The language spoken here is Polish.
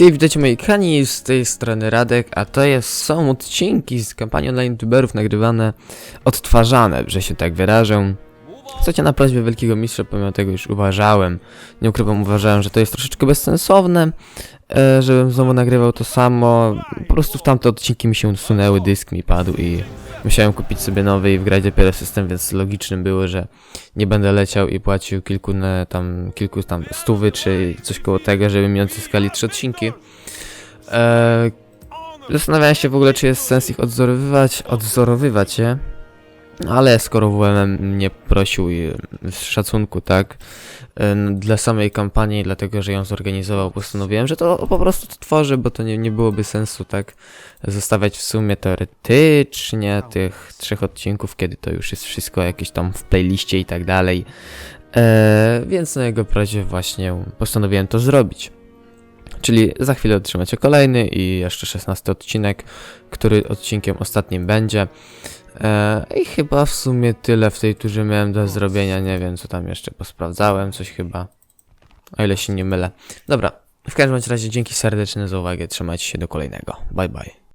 Hej, witajcie moi kochani, z tej strony Radek, a to jest, są odcinki z kampanii online youtuberów nagrywane, odtwarzane, że się tak wyrażę. Chcecie na prośbę Wielkiego Mistrza, pomimo tego już uważałem, nie ukrywam, uważałem, że to jest troszeczkę bezsensowne, e, żebym znowu nagrywał to samo, po prostu w tamte odcinki mi się usunęły, dysk mi padł i musiałem kupić sobie nowy i wgrać dopiero system, więc logicznym było, że nie będę leciał i płacił kilku, na, tam, kilku tam stówy czy coś koło tego, żeby mi odzyskali trzy odcinki. Eee, zastanawiałem się w ogóle, czy jest sens ich odzorowywać, odzorowywać je, ale skoro WMM mnie prosił z szacunku, tak, dla samej kampanii, dlatego, że ją zorganizował, postanowiłem, że to po prostu to tworzę, bo to nie, nie byłoby sensu, tak, zostawiać w sumie teoretycznie tych trzech odcinków, kiedy to już jest wszystko jakieś tam w playliście i tak dalej. Eee, więc na jego prośbę właśnie postanowiłem to zrobić. Czyli za chwilę otrzymacie kolejny i jeszcze 16 odcinek, który odcinkiem ostatnim będzie. Eee, I chyba w sumie tyle w tej turze miałem do zrobienia. Nie wiem, co tam jeszcze posprawdzałem, coś chyba. O ile się nie mylę. Dobra, w każdym razie dzięki serdeczne za uwagę. Trzymajcie się do kolejnego. Bye bye.